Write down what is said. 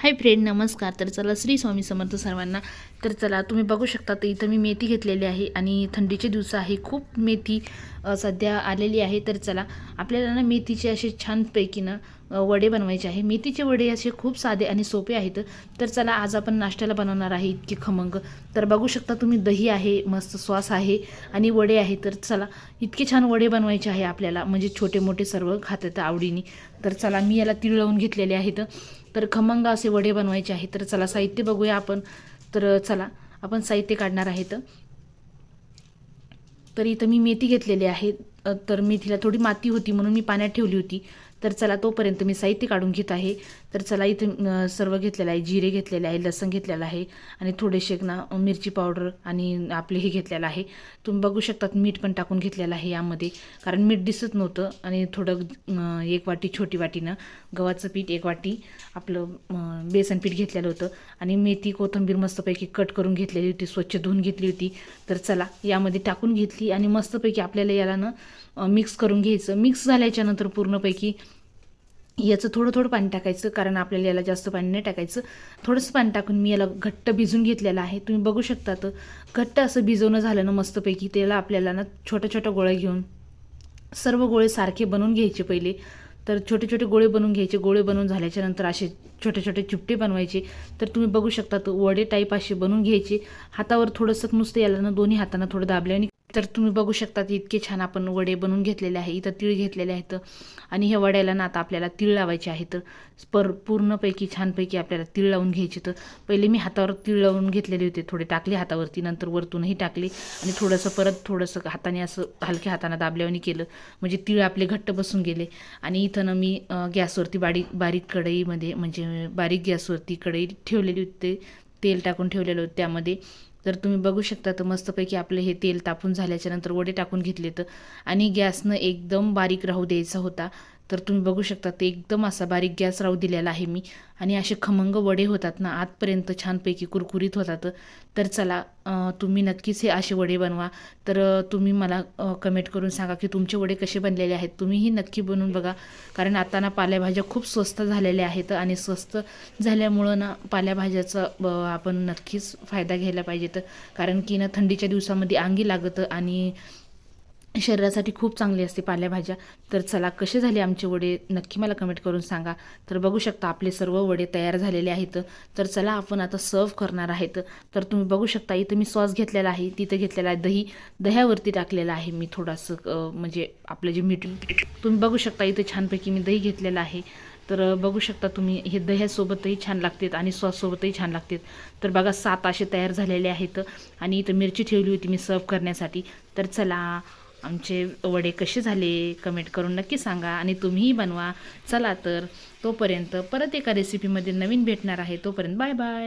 Hi friend नमस्कार. तर चला श्री स्वामी समर्थ सर्वांना. तर चला तुम्ही बघू शकता तर इथं मी मेथी घेतलेली आहे आणि थंडीचे दिवस आहे. खूप मेथी सध्या आलेली आहे. तर चला आपल्याला ना मेथीचे असे छानपैकी ना वडे बनवायचे आहे. मेथीचे वडे असे खूप साधे आणि सोपे आहेत. तर चला आज आपण नाश्त्याला बनवणार आहे इतके खमंग. तर बघू शकता तुम्ही दही आहे मस्त सॉस आहे आणि वडे आहे तर चला इतके छान वडे बनवायचे आहे आपल्याला. म्हणजे छोटे मोठे सर्व खातात आवडीने. तर चला मी याला तीळ लावून घेतलेले आहेत. तर खमंग असे वडे बनवायचे आहे तर चला साहित्य बघूया आपण. तर चला आपण साहित्य काढणार आहेत. तर इथं मी मेथी घेतलेली आहे. तर मेथीला थोडी माती होती म्हणून मी पाण्यात ठेवली होती. तर चला तोपर्यंत मी साहित्य काढून घेत आहे. तर चला इथे सर्व घेतलेलं आहे. जिरे घेतलेले आहे लसण घेतलेलं आहे आणि थोडेसे ना मिरची पावडर आणि आपले हे घेतलेलं आहे. तुम्ही बघू शकतात मीठ पण टाकून घेतलेलं आहे यामध्ये. कारण मीठ दिसत नव्हतं आणि थोडं एक वाटी छोटी वाटीनं गव्हाचं पीठ एक वाटी आपलं बेसन पीठ घेतलेलं होतं. आणि मेथी कोथिंबीर मस्तपैकी कट करून घेतलेली होती स्वच्छ धुवून घेतली होती. तर चला यामध्ये टाकून घेतली आणि मस्तपैकी आपल्याला याला ना मिक्स करून घ्यायचं. मिक्स झाल्याच्यानंतर पूर्णपैकी याचं थोडं थोडं पाणी टाकायचं कारण आपल्याला याला जास्त पाणी नाही टाकायचं. थोडंसं पाणी टाकून मी याला घट्ट भिजून घेतलेलं आहे. तुम्ही बघू शकता तर घट्ट असं भिजवणं झालं ना मस्तपैकी त्याला आपल्याला ना छोट्या छोट्या गोळ्या घेऊन सर्व गोळे सारखे बनवून घ्यायचे पहिले. तर छोटे छोटे गोळे बनवून घ्यायचे. गोळे बनवून झाल्याच्यानंतर असे छोटे छोटे चिपटे बनवायचे. तर तुम्ही बघू शकता तर वडे टाईप असे बनवून घ्यायचे. हातावर थोडंसं नुसतं याला ना दोन्ही हातांना थोडं दाबल्याने तर तुम्ही बघू शकता की इतके छान आपण वडे बनवून घेतलेले आहे इथं तीळ घेतलेले आहेत. आणि ह्या वड्याला ना आता आपल्याला तीळ लावायचे आहेत. पर पूर्णपैकी छानपैकी आपल्याला तीळ लावून घ्यायचे तर पहिले मी हातावर तीळ लावून घेतलेले होते थोडे टाकले हातावरती नंतर वरतूनही टाकले. आणि थोडंसं परत थोडंसं हाताने असं हलक्या हाताने दाबल्याने केलं. म्हणजे तीळ आपले घट्ट बसून गेले. आणि इथं ना मी गॅसवरती बारीक बारीक कढईमध्ये म्हणजे बारीक गॅसवरती कढई ठेवलेली होती. तेल टाकून ठेवलेलं होतं त्यामध्ये. तर तुम्ही बघू शकता तर मस्तपैकी आपलं हे तेल तापून झाल्याच्यानंतर वडे टाकून घेतले तर आणि गॅसनं एकदम बारीक राहू द्यायचा होता. तर तुम्ही बघू शकता ते एकदम असा बारीक गॅस राहू दिलेला आहे मी. आणि असे खमंग वडे होतात ना आतपर्यंत छानपैकी कुरकुरीत होतात. तर चला तुम्ही नक्कीच हे असे वडे बनवा. तर तुम्ही मला कमेंट करून सांगा की तुमचे वडे कसे बनलेले आहेत. तुम्हीही नक्की बनवून बघा. कारण आता ना पालेभाज्या खूप स्वस्त झालेल्या आहेत आणि स्वस्त झाल्यामुळं ना पालेभाज्याचा आपण नक्कीच फायदा घ्यायला पाहिजेत. कारण की ना थंडीच्या दिवसामध्ये अंगी लागतं आणि शरीरासाठी खूप चांगली असते पालेभाज्या. तर चला कसे झाले आमचे वडे? नक्की मला कमेंट करून सांगा. तर बघू शकता आपले सर्व वडे तयार झालेले आहेत. तर चला आपण आता सर्व करणार आहेत. तर तुम्ही बघू शकता इथं मी सॉस घेतलेला आहे तिथं घेतलेला आहे दही. दह्यावरती टाकलेलं आहे मी थोडंसं म्हणजे आपलं जे मीठ. तुम्ही बघू शकता इथं छानपैकी मी दही घेतलेलं आहे. तर बघू शकता तुम्ही हे दह्यासोबतही छान लागतात आणि सॉससोबतही छान लागतात. तर बघा सात असे तयार झालेले आहेत. आणि इथं मिरची ठेवली होती मी सर्व करण्यासाठी. तर चला आमचे वडे कसे झाले कमेंट करून नक्की सांगा आणि तुम्हीही बनवा. चला तर तोपर्यंत परत एका रेसिपीमध्ये नवीन भेटणार आहे तोपर्यंत बाय बाय